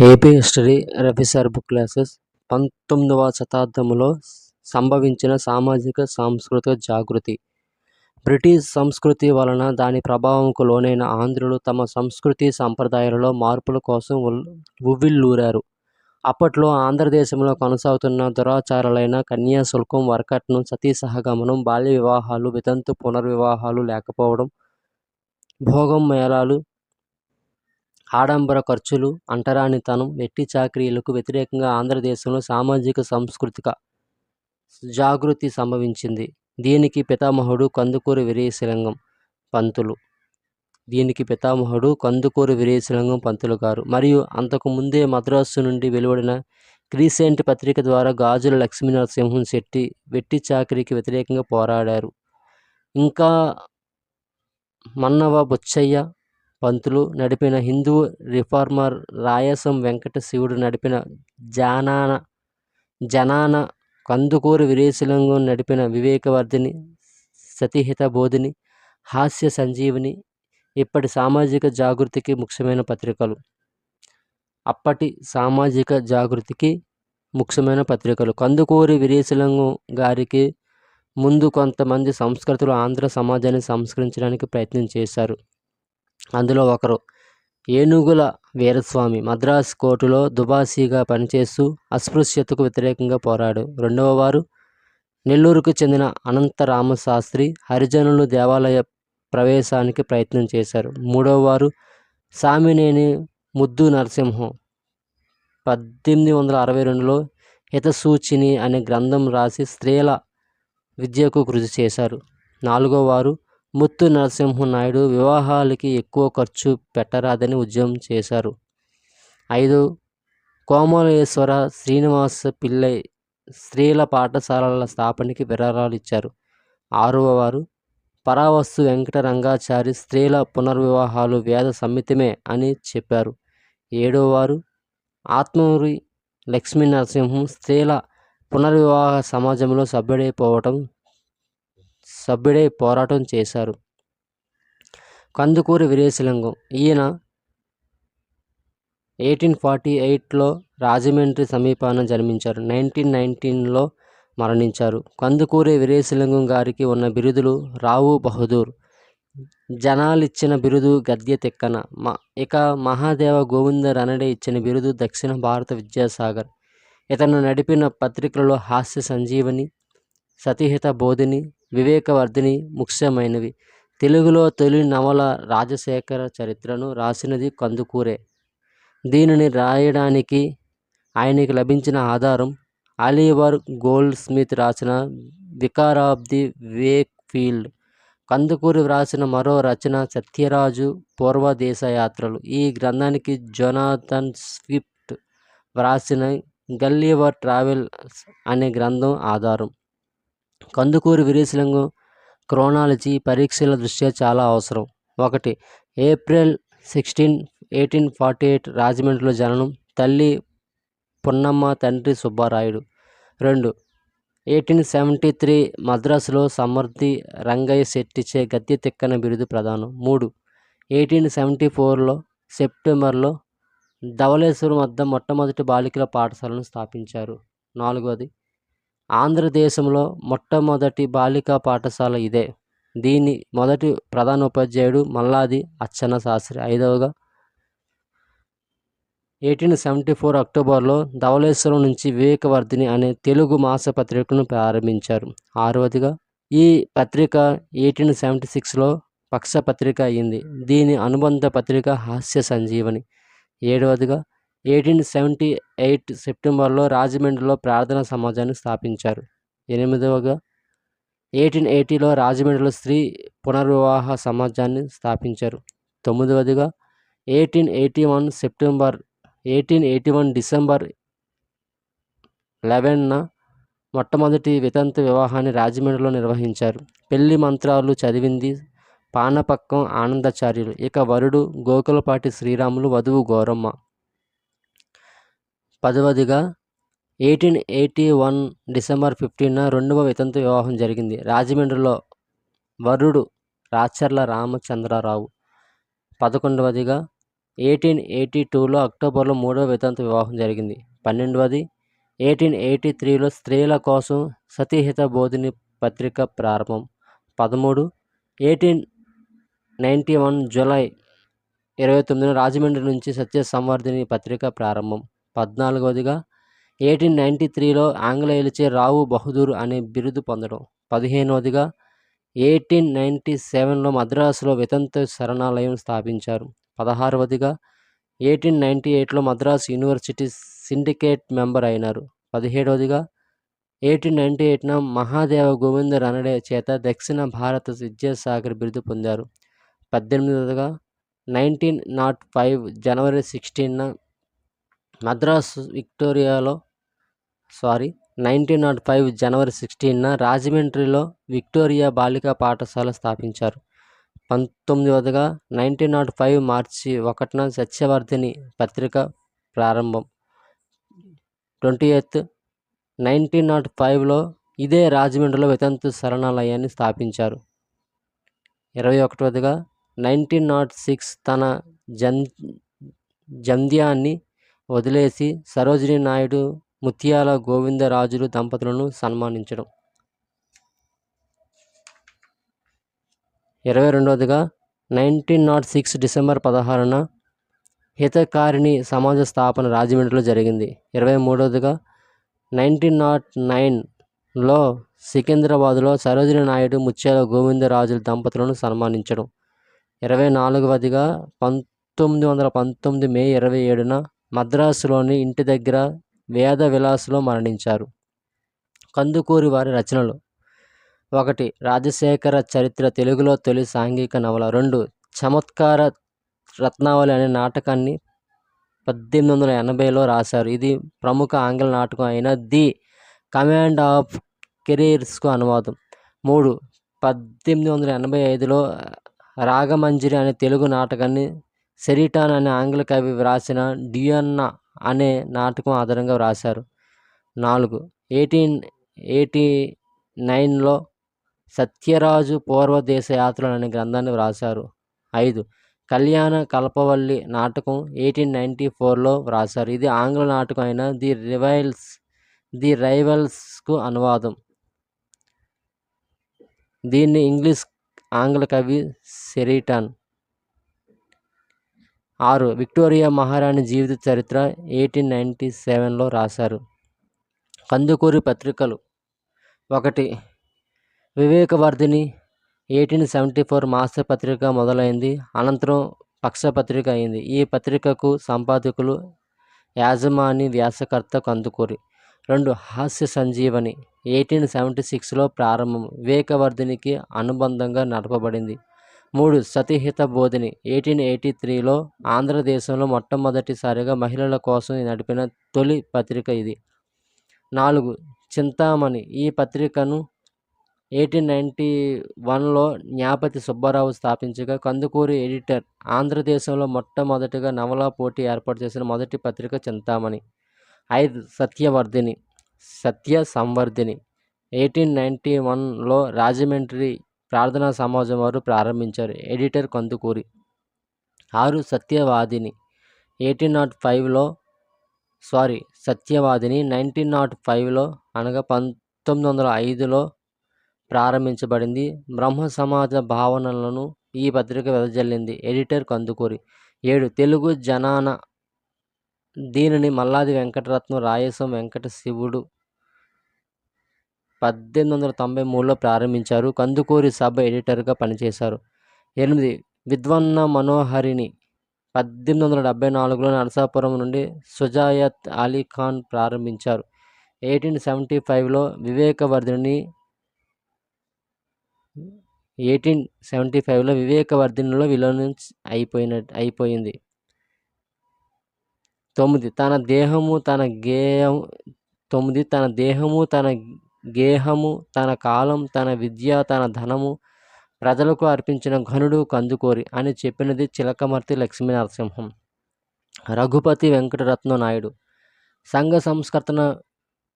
AP history రఫీసార్ book classes పంతొమ్మిదవ శతాబ్దంలో సంభవించిన సామాజిక సాంస్కృతిక జాగృతి. బ్రిటిష్ సంస్కృతి వలన దాని ప్రభావంకు లోనైన ఆంధ్రులు తమ సంస్కృతి సాంప్రదాయాలలో మార్పుల కోసం ఉవ్విళ్ళూరారు. అప్పట్లో ఆంధ్రదేశంలో కొనసాగుతున్న దురాచారాలైన కన్యాశుల్కం వరకట్నం సతీ సహగమనం బాల్య వివాహాలు వితంతు పునర్వివాహాలు లేకపోవడం భోగం మేళాలు ఆడంబర ఖర్చులు అంటరానితనం వెట్టి చాకిరీలకు వ్యతిరేకంగా ఆంధ్రదేశంలో సామాజిక సాంస్కృతిక జాగృతి సంభవించింది. దీనికి పితామహుడు కందుకూరి వీరేశలింగం పంతులు. దీనికి పితామహుడు కందుకూరి వీరేశలింగం పంతులు గారు. మరియు అంతకు ముందే మద్రాసు నుండి వెలువడిన క్రీసెంట్ పత్రిక ద్వారా గాజుల లక్ష్మీనరసింహం శెట్టి వెట్టి చాకరీకి వ్యతిరేకంగా పోరాడారు. ఇంకా మన్నవ బుచ్చయ్య పంతులు నడిపిన హిందూ రిఫార్మర్ రాయసం వెంకట శివుడు నడిపిన జానాన జనాన కందుకూరి వీరేశలింగం నడిపిన వివేకవర్ధిని సతిహిత బోధిని హాస్య సంజీవిని ఇప్పటి సామాజిక జాగృతికి ముఖ్యమైన పత్రికలు. అప్పటి సామాజిక జాగృతికి ముఖ్యమైన పత్రికలు. కందుకూరి వీరేశలింగం గారికి ముందు కొంతమంది సంస్కృతులు ఆంధ్ర సమాజాన్ని సంస్కరించడానికి ప్రయత్నం చేశారు. అందులో ఒకరు ఏనుగుల వీరస్వామి. మద్రాస్ కోర్టులో దుబాసీగా పనిచేస్తూ అస్పృశ్యతకు వ్యతిరేకంగా పోరాడు. రెండవ వారు నెల్లూరుకు చెందిన అనంతరామశాస్త్రి హరిజనులు దేవాలయ ప్రవేశానికి ప్రయత్నం చేశారు. మూడవ వారు సామినేని ముద్దు నరసింహం. పద్దెనిమిది వందల అరవై రెండులో హితసూచిని అనే గ్రంథం రాసి స్త్రీల విద్యకు కృషి చేశారు. నాలుగో వారు ముత్తు నరసింహనాయుడు వివాహాలకి ఎక్కువ ఖర్చు పెట్టరాదని ఉద్యమం చేశారు. ఐదు కోమలేశ్వర శ్రీనివాస పిల్లై స్త్రీల పాఠశాలల స్థాపనకి విరాళాలు ఇచ్చారు. ఆరవ వారు పరావస్తు వెంకటరంగాచారి స్త్రీల పునర్వివాహాలు వేద సమ్మితమే అని చెప్పారు. ఏడవ వారు ఆత్మూరి లక్ష్మీ నరసింహం స్త్రీల పునర్వివాహ సమాజంలో సభ్యుడైపోవటం సభ్యుడై పోరాటం చేశారు. కందుకూరి వీరేశలింగం. ఈయన ఎయిటీన్ ఫార్టీ ఎయిట్లో రాజమండ్రి సమీపాన జన్మించారు. నైన్టీన్ నైన్టీన్లో మరణించారు. కందుకూరి వీరేశలింగం గారికి ఉన్న బిరుదులు రావు బహదూర్. జనాలిచ్చిన బిరుదు గద్య తిక్కన. మ ఇక మహాదేవ గోవింద రనడే ఇచ్చిన బిరుదు దక్షిణ భారత విద్యాసాగర్. ఇతను నడిపిన పత్రికలలో హాస్య సంజీవని సతిహిత బోధిని వివేకవర్ధిని ముఖ్యమైనవి. తెలుగులో తొలి నవల రాజశేఖర చరిత్రను రాసినది కందుకూరే. దీనిని రాయడానికి ఆయనకి లభించిన ఆధారం ఆలివర్ గోల్డ్ స్మిత్ రాసిన vicar of the Wakefield Kandukuri వ్రాసిన మరో రచన సత్యరాజు పూర్వదేశయాత్రలు. ఈ గ్రంథానికి జొనాథన్ స్విఫ్ట్ వ్రాసిన గల్లీవర్ ట్రావెల్స్ అనే గ్రంథం ఆధారం. కందుకూరి వీరేశలింగం క్రోనాలజీ పరీక్షల దృష్ట్యా చాలా అవసరం. ఒకటి April sixteen eighteen forty eight రాజమండ్రిలో జననం తల్లి పున్నమ్మ తండ్రి సుబ్బారాయుడు. రెండు ఎయిటీన్ సెవెంటీ త్రీ మద్రాసులో సమర్థి రంగయ్య శెట్టిచే గద్దె తిక్కన బిరుదు ప్రదానం. మూడు ఎయిటీన్ సెవెంటీ ఫోర్లో సెప్టెంబర్లో ధవళేశ్వరం వద్ద మొట్టమొదటి బాలికల పాఠశాలను స్థాపించారు. నాలుగవది ఆంధ్రదేశంలో మొట్టమొదటి బాలికా పాఠశాల ఇదే. దీని మొదటి ప్రధాన ఉపాధ్యాయుడు మల్లాది అచ్చన్న శాస్త్రి. ఐదవగా ఎయిటీన్ సెవెంటీ ఫోర్ అక్టోబర్లో ధవళేశ్వరం నుంచి వివేకవర్ధిని అనే తెలుగు మాసపత్రికను ప్రారంభించారు. ఆరవదిగా ఈ పత్రిక ఎయిటీన్ సెవెంటీ సిక్స్లో పక్ష పత్రిక అయింది. దీని అనుబంధ పత్రిక హాస్య సంజీవని. ఏడవదిగా ఎయిటీన్ సెవెంటీ ఎయిట్ సెప్టెంబర్లో రాజమండ్రిలో ప్రార్థనా సమాజాన్ని స్థాపించారు. ఎనిమిదవగా ఎయిటీన్ ఎయిటీలో రాజమండ్రిలో స్త్రీ పునర్వివాహ సమాజాన్ని స్థాపించారు. తొమ్మిదవదిగా eighteen eighty one September eighteen eighty one December లెవెన్న మొట్టమొదటి వితంత వివాహాన్ని రాజమండ్రిలో నిర్వహించారు. పెళ్ళి మంత్రాలు చదివింది పానపక్కం ఆనందాచార్యులు. ఇక వరుడు గోకులపాటి శ్రీరాములు వధువు గోరమ్మ. పదవదిగా ఎయిటీన్ ఎయిటీ వన్ డిసెంబర్ ఫిఫ్టీన్న రెండవ వితంతు వివాహం జరిగింది. రాజమండ్రిలో వరుడు రాచర్ల రామచంద్రరావు పదకొండవదిగా ఎయిటీన్ ఎయిటీ టూలో అక్టోబర్లో మూడవ వితంతు వివాహం జరిగింది. పన్నెండవది ఎయిటీన్ ఎయిటీ త్రీలో స్త్రీల కోసం సతీహిత బోధిని పత్రిక ప్రారంభం. పదమూడు ఎయిటీన్ నైంటీ వన్ జూలై ఇరవై తొమ్మిదిన రాజమండ్రి నుంచి సత్య సంవర్ధిని పత్రిక ప్రారంభం. పద్నాలుగవదిగా ఎయిటీన్ నైంటీ త్రీలో ఆంగ్లేయులచే రావు బహదూర్ అనే బిరుదు పొందడం. పదిహేనవదిగా ఎయిటీన్ నైంటీ సెవెన్లో మద్రాసులో వితంతు శరణాలయం స్థాపించారు. పదహారవదిగా ఎయిటీన్ నైంటీ ఎయిట్లో మద్రాసు యూనివర్సిటీ సిండికేట్ మెంబర్ అయినారు. పదిహేడవదిగా ఎయిటీన్ నైంటీ ఎయిట్న మహాదేవ గోవింద రనడే చేత దక్షిణ భారత విద్యాసాగర్ బిరుదు పొందారు. పద్దెనిమిదవదిగా నైన్టీన్ నాట్ ఫైవ్ జనవరి సిక్స్టీన్న మద్రాసు విక్టోరియాలో sorry nineteen not five January సిక్స్టీన్న రాజమండ్రిలో విక్టోరియా బాలికా పాఠశాల స్థాపించారు. పంతొమ్మిదవదిగా నైన్టీన్ నాట్ ఫైవ్ మార్చి ఒకటిన సత్యవర్ధిని పత్రిక ప్రారంభం. ట్వంటీ ఎయిత్ నైన్టీన్ నాట్ ఫైవ్లో ఇదే రాజమండ్రిలో వితంతు శరణాలయాన్ని స్థాపించారు. ఇరవై ఒకటవదిగా నైన్టీన్ నాట్ సిక్స్ తన జన్ జంధ్యాన్ని వదిలేసి సరోజిని నాయుడు ముత్యాల గోవిందరాజులు దంపతులను సన్మానించడం. ఇరవై రెండవదిగా నైన్టీన్ నాట్ సిక్స్ డిసెంబర్ పదహారున హితకారిణి సమాజ స్థాపన రాజమండ్రిలో జరిగింది. ఇరవై మూడవదిగా నైన్టీన్ నాట్ నైన్లో సికింద్రాబాద్లో సరోజిని నాయుడు ముత్యాల గోవిందరాజుల దంపతులను సన్మానించడం. ఇరవై నాలుగవదిగా పంతొమ్మిది వందల పంతొమ్మిది మే ఇరవై ఏడున మద్రాసులోని ఇంటి దగ్గర వేద విలాసులో మరణించారు. కందుకూరి వారి రచనలు. ఒకటి రాజశేఖర చరిత్ర తెలుగులో తొలి సాంఘిక నవల. రెండు చమత్కార రత్నావళి అనే నాటకాన్ని పద్దెనిమిది వందల ఎనభైలో రాశారు. ఇది ప్రముఖ ఆంగ్ల నాటకం అయిన ది కమాండ్ ఆఫ్ కెరీర్స్కు అనువాదం. మూడు పద్దెనిమిది వందల ఎనభై ఐదులో రాగమంజరి అనే తెలుగు నాటకాన్ని సెరిటాన్ అనే ఆంగ్ల కవి వ్రాసిన డియన్నా అనే నాటకం ఆధారంగా వ్రాశారు. నాలుగు. ఎయిటీన్ ఎయిటీ నైన్లో సత్యరాజు పూర్వదేశ యాత్రలు అనే గ్రంథాన్ని వ్రాశారు. ఐదు. కళ్యాణ కల్పవల్లి నాటకం ఎయిటీన్ నైంటీ ఫోర్లో వ్రాశారు. ఇది ఆంగ్ల నాటకం అయిన ది రివైల్స్ ది రైవల్స్కు అనువాదం. దీన్ని ఇంగ్లీష్ ఆంగ్ల కవి సెరిటాన్ ఆరు. విక్టోరియా మహారాణి జీవిత చరిత్ర ఎయిటీన్ నైంటీ సెవెన్లో రాశారు. కందుకూరి పత్రికలు ఒకటి. వివేకవర్ధిని ఎయిటీన్ సెవెంటీ ఫోర్ మాస పత్రిక మొదలైంది. అనంతరం పక్షపత్రిక అయింది. ఈ పత్రికకు సంపాదకులు యాజమాని వ్యాసకర్త కందుకూరి. రెండు. హాస్య సంజీవని ఎయిటీన్ సెవెంటీ సిక్స్లో ప్రారంభం. వివేకవర్ధినికి అనుబంధంగా నడపబడింది. మూడు సతిహిత బోధిని. ఎయిటీన్ ఎయిటీ త్రీలో? ఆంధ్రదేశంలో మొట్టమొదటిసారిగా మహిళల కోసం నడిపిన తొలి పత్రిక ఇది. నాలుగు చింతామణి. ఈ పత్రికను ఎయిటీన్ నైంటీ వన్లో జ్ఞాపతి సుబ్బారావు స్థాపించగా కందుకూరి ఎడిటర్ ఆంధ్రదేశంలో మొట్టమొదటిగా నవలా పోటీ ఏర్పాటు చేసిన మొదటి పత్రిక చింతామణి. ఐదు సత్యవర్ధిని. సత్య సంవర్ధిని ఎయిటీన్ నైంటీ వన్లో రాజమండ్రి ప్రార్థనా సమాజం వారు ప్రారంభించారు. ఎడిటర్ కందుకూరి. ఆరు సత్యవాదిని. ఎయిటీన్ నాట్ ఫైవ్లో సారీ సత్యవాదిని నైన్టీన్ నాట్ ఫైవ్లో అనగా పంతొమ్మిది వందల ఐదులో ప్రారంభించబడింది. బ్రహ్మ సమాజ భావనలను ఈ పత్రిక వెదజల్లింది. ఎడిటర్ కందుకూరి. ఏడు తెలుగు జనాన దీనిని మల్లాది వెంకటరత్నం రాయసం వెంకట శివుడు పద్దెనిమిది వందల తొంభై మూడులో ప్రారంభించారు. కందుకూరి సభ ఎడిటర్గా పనిచేశారు. ఎనిమిది విద్వన్న మనోహరిని పద్దెనిమిది వందల డెబ్బై నాలుగులో నరసాపురం నుండి సుజాయత్ అలీ ఖాన్ ప్రారంభించారు. ఎయిటీన్ సెవెంటీ ఫైవ్లో వివేకవర్ధిని ఎయిటీన్ సెవెంటీ ఫైవ్లో వివేకవర్ధినిలో విలీనం అయిపోయిన అయిపోయింది. తొమ్మిది తన దేహము తన గేయం తొమ్మిది తన దేహము తన గేహము తన కాలం తన విద్య తన ధనము ప్రజలకు అర్పించిన ఘనుడు కందుకోరి అని చెప్పినది చిలకమర్తి లక్ష్మీ నరసింహం రఘుపతి వెంకటరత్న నాయుడు. సంఘ సంస్కర్తన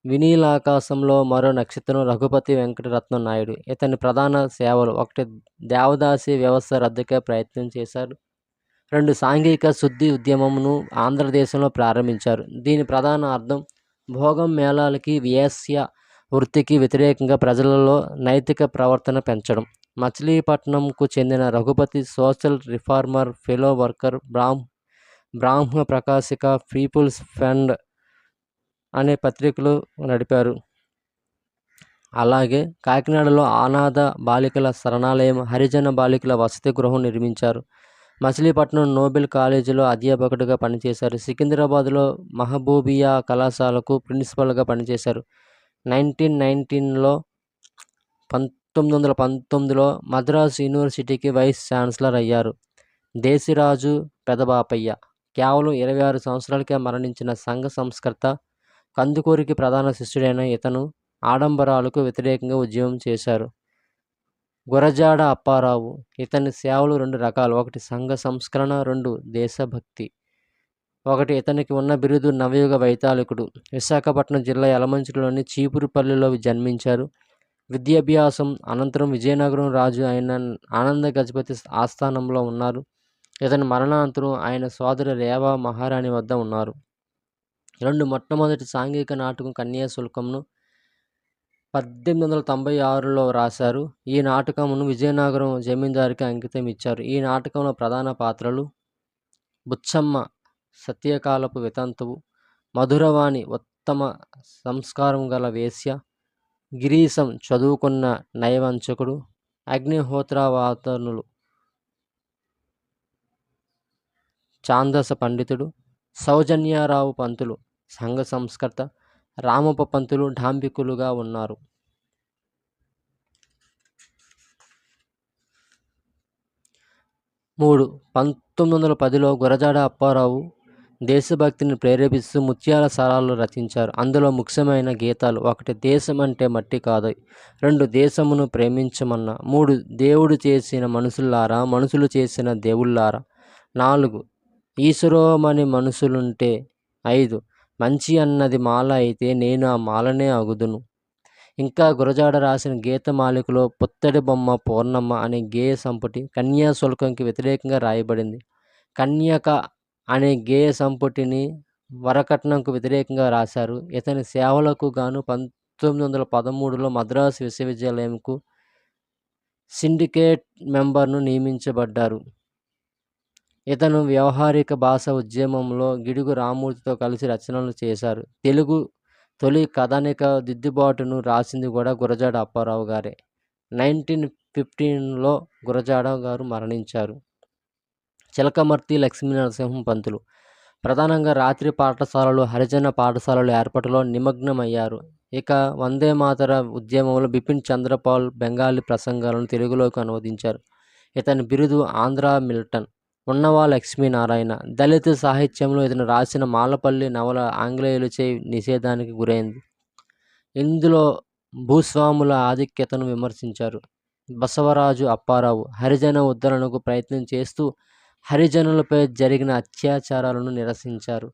వినీలాకాశంలో మరో నక్షత్రం రఘుపతి వెంకటరత్న నాయుడు. ఇతని ప్రధాన సేవలు ఒకటి దేవదాసి వ్యవస్థ రద్దుకే ప్రయత్నం చేశారు. రెండు సాంఘిక శుద్ధి ఉద్యమంను ఆంధ్రదేశంలో ప్రారంభించారు. దీని ప్రధాన అర్థం భోగం మేళాలకి వ్యాస్య వృత్తికి వ్యతిరేకంగా ప్రజలలో నైతిక ప్రవర్తన పెంచడం. మచిలీపట్నంకు చెందిన Raghupati social reformer fellow worker Brahma Brahma Prakashika people's fund అనే పత్రికలు నడిపారు. అలాగే కాకినాడలో అనాథ బాలికల శరణాలయం హరిజన బాలికల వసతి గృహం నిర్మించారు. మచిలీపట్నం నోబెల్ కాలేజీలో అధ్యాపకుడిగా పనిచేశారు. సికింద్రాబాద్లో మహబూబియా కళాశాలకు ప్రిన్సిపల్గా పనిచేశారు. నైన్టీన్ నైన్టీన్లో పంతొమ్మిది వందల పంతొమ్మిదిలో మద్రాసు యూనివర్సిటీకి వైస్ ఛాన్సలర్ అయ్యారు. దేశిరాజు పెదబాపయ్య కేవలం ఇరవై ఆరు సంవత్సరాలకే మరణించిన సంఘ సంస్కర్త కందుకూరికి ప్రధాన శిష్యుడైన ఇతను ఆడంబరాలకు వ్యతిరేకంగా ఉద్యమం చేశారు. గురజాడ అప్పారావు ఇతని సేవలు రెండు రకాలు ఒకటి సంఘ సంస్కరణ రెండు దేశభక్తి. ఒకటి ఇతనికి ఉన్న బిరుదు నవయుగ వైతాళికుడు. విశాఖపట్నం జిల్లా యలమంచిలోని చీపురుపల్లిలో జన్మించారు. విద్యాభ్యాసం అనంతరం విజయనగరం రాజు అయిన ఆనంద గజపతి ఆస్థానంలో ఉన్నారు. ఇతని మరణానంతరం ఆయన సోదరి రేవా మహారాణి వద్ద ఉన్నారు. రెండు మొట్టమొదటి సాంఘిక నాటకం కన్యాశుల్కంను పద్దెనిమిది వందల తొంభై ఆరులో రాశారు. ఈ నాటకమును విజయనగరం జమీందారికి అంకితం ఇచ్చారు. ఈ నాటకంలో ప్రధాన పాత్రలు బుచ్చమ్మ సత్యకాలపు వితంతువు మధురవాణి ఉత్తమ సంస్కారం గల వేశ్య గిరీశం చదువుకున్న నయవంచకుడు అగ్నిహోత్రవాతనులు ఛాందస పండితుడు సౌజన్యారావు పంతులు సంఘ సంస్కర్త రామప్ప పంతులు డాంబికులుగా ఉన్నారు. మూడు పంతొమ్మిది వందల పదిలో గురజాడ అప్పారావు దేశభక్తిని ప్రేరేపిస్తూ ముత్యాల సారాలు రచించారు. అందులో ముఖ్యమైన గీతాలు ఒకటి దేశం అంటే మట్టి కాదు. రెండు దేశమును ప్రేమించమన్న. మూడు దేవుడు చేసిన మనుషులారా మనుషులు చేసిన దేవుళ్ళారా. నాలుగు ఈశ్వరోమని మనుషులుంటే. ఐదు మంచి అన్నది మాల అయితే నేను ఆ మాలనే అగుదును ఇంకా గురజాడ రాసిన గీత మాలికలో పుత్తడి బొమ్మ పూర్ణమ్మ అనే గేయ సంపుటి కన్యాశుల్కంకి వ్యతిరేకంగా రాయబడింది. కన్యక అనే గేయ సంపుటిని వరకట్నంకు వ్యతిరేకంగా రాశారు. ఇతని సేవలకు గాను పంతొమ్మిది వందల పదమూడులో మద్రాసు విశ్వవిద్యాలయంకు సిండికేట్ మెంబర్ను నియమించబడ్డారు. ఇతను వ్యవహారిక భాష ఉద్యమంలో గిడుగు రామూర్తితో కలిసి రచనలు చేశారు. తెలుగు తొలి కథనిక దిద్దుబాటును రాసింది కూడా గురజాడ అప్పారావు గారే. నైన్టీన్ ఫిఫ్టీన్లో గురజాడ గారు మరణించారు. చిలకమర్తి లక్ష్మీ నరసింహం పంతులు. ప్రధానంగా రాత్రి పాఠశాలలు హరిజన పాఠశాలలు ఏర్పాటులో నిమగ్నమయ్యారు. ఇక వందే మాతర ఉద్యమంలో బిపిన్ చంద్రపాల్ బెంగాలీ ప్రసంగాలను తెలుగులోకి అనువదించారు. ఇతని బిరుదు ఆంధ్ర మిల్టన్. ఉన్నవా లక్ష్మీనారాయణ. దళిత సాహిత్యంలో ఇతను రాసిన మాలపల్లి నవల ఆంగ్లేయులచే నిషేధానికి గురైంది. ఇందులో భూస్వాముల ఆధిక్యతను విమర్శించారు. బసవరాజు అప్పారావు. హరిజన ఉద్ధరణకు ప్రయత్నం చేస్తూ హరిజనులపై జరిగిన అత్యాచారాలను నిరసించారు.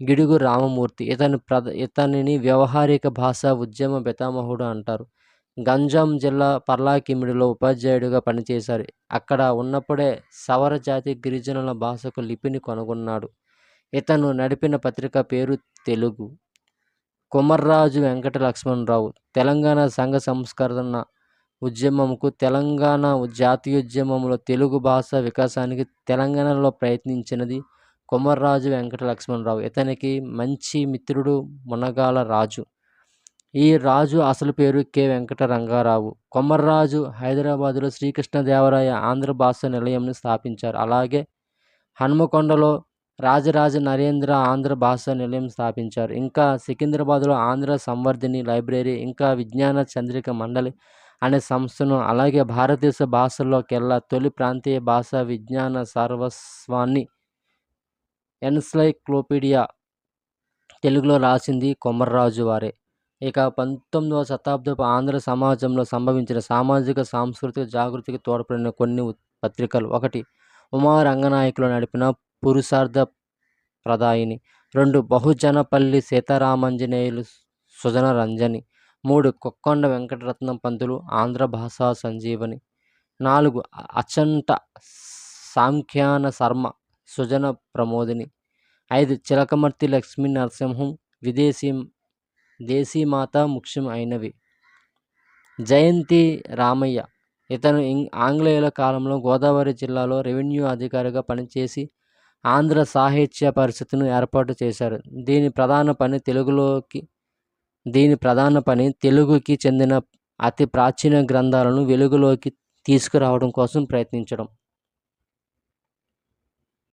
గిడుగు రామమూర్తి ఇతని ప్రధ ఇతనిని వ్యవహారిక భాషా ఉద్యమ పితామహుడు అంటారు. గంజాం జిల్లా పర్లాకిమిడిలో ఉపాధ్యాయుడిగా పనిచేశారు. అక్కడ ఉన్నప్పుడే సవర జాతి గిరిజనుల భాషకు లిపిని కనుగొన్నాడు. ఇతను నడిపిన పత్రిక పేరు తెలుగు. కుమర్రాజు వెంకట లక్ష్మణరావు తెలంగాణ సంఘ సంస్కరణ ఉద్యమంకు తెలంగాణ జాతీయోద్యమంలో తెలుగు భాష వికాసానికి తెలంగాణలో ప్రయత్నించినది కొమర్రాజు వెంకట లక్ష్మణరావు ఇతనికి మంచి మిత్రుడు మునగాల రాజు. ఈ రాజు అసలు పేరు కె. వెంకట రంగారావు కొమర్రాజు హైదరాబాదులో శ్రీకృష్ణదేవరాయ ఆంధ్ర భాష నిలయంను స్థాపించారు. అలాగే హనుమకొండలో రాజరాజ నరేంద్ర ఆంధ్ర భాష నిలయం స్థాపించారు. ఇంకా సికింద్రాబాద్లో ఆంధ్ర సంవర్ధిని లైబ్రరీ ఇంకా విజ్ఞాన చంద్రిక మండలి అనే సంస్థను అలాగే భారతదేశ భాషల్లోకెల్లా తొలి ప్రాంతీయ భాష విజ్ఞాన సర్వస్వాన్ని ఎన్సైక్లోపీడియా తెలుగులో రాసింది కొమర్రాజు వారే. ఇక పంతొమ్మిదవ శతాబ్దపు ఆంధ్ర సమాజంలో సంభవించిన సామాజిక సాంస్కృతిక జాగృతికి తోడ్పడిన కొన్ని పత్రికలు. ఒకటి ఉమా రంగనాయకులు నడిపిన పురుషార్థ ప్రదాయిని. రెండు బహుజనపల్లి సీతారామంజనేయులు సుజన రంజని. మూడు కొక్కొండ వెంకటరత్నం పంతులు ఆంధ్ర భాషా సంజీవని. నాలుగు అచంట సాంఖ్యాన శర్మ సుజన ప్రమోదిని. ఐదు చిలకమర్తి లక్ష్మీ నరసింహం విదేశీ దేశీమాత ముఖ్యం అయినవి. జయంతి రామయ్య ఇతను ఇం- ఆంగ్లేయుల కాలంలో గోదావరి జిల్లాలో రెవెన్యూ అధికారిగా పనిచేసి ఆంధ్ర సాహిత్య పరిషత్తును ఏర్పాటు చేశారు. దీని ప్రధాన పని తెలుగులోకి దీని ప్రధాన పని తెలుగుకి చెందిన అతి ప్రాచీన గ్రంథాలను వెలుగులోకి తీసుకురావడం కోసం ప్రయత్నించడం.